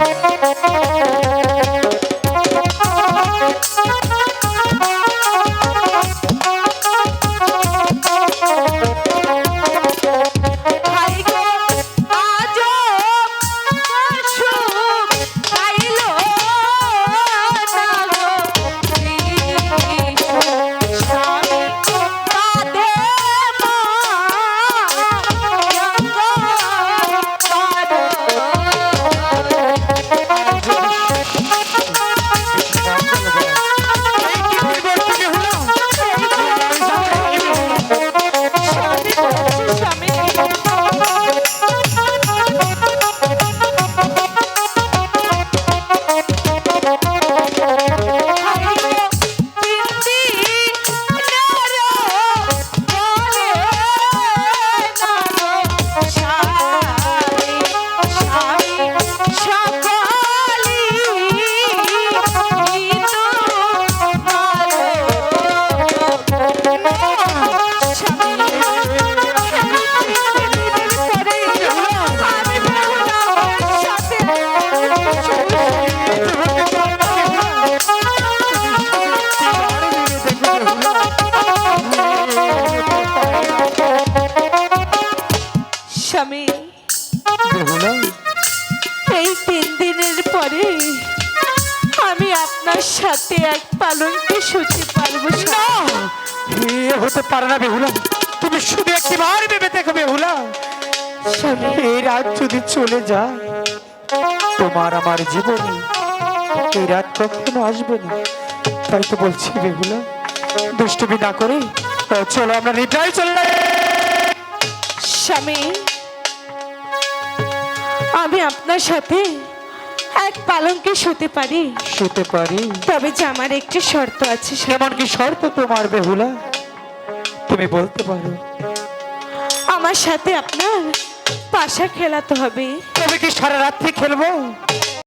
বলছি ভাই সাথে এক পালনকে শুতে পারব না। হতে পারে না বেহুলা। তুমি শুধু একটিবার ভেবে দেখো বেহুলা। এই রাত যদি চলে যায় তোমার আমার জীবনে এই রাত কখনো আসবে না। তাই তো বলছি বেহুলা দুষ্টুমি না করে চলো আমরা নিটাই চলে স্বামী আমি আপনার সাথে এক পালঙ্কে শুতে পারি। শুতে পারি। তবে যে আমার একটি শর্ত আছে সেমন কি শর্ত তোমার বেহুলা? তুমি বলতে পারো। আমার সাথে আপনার পাশা খেলাতে হবে। তবে কি সারা রাত্রি খেলব?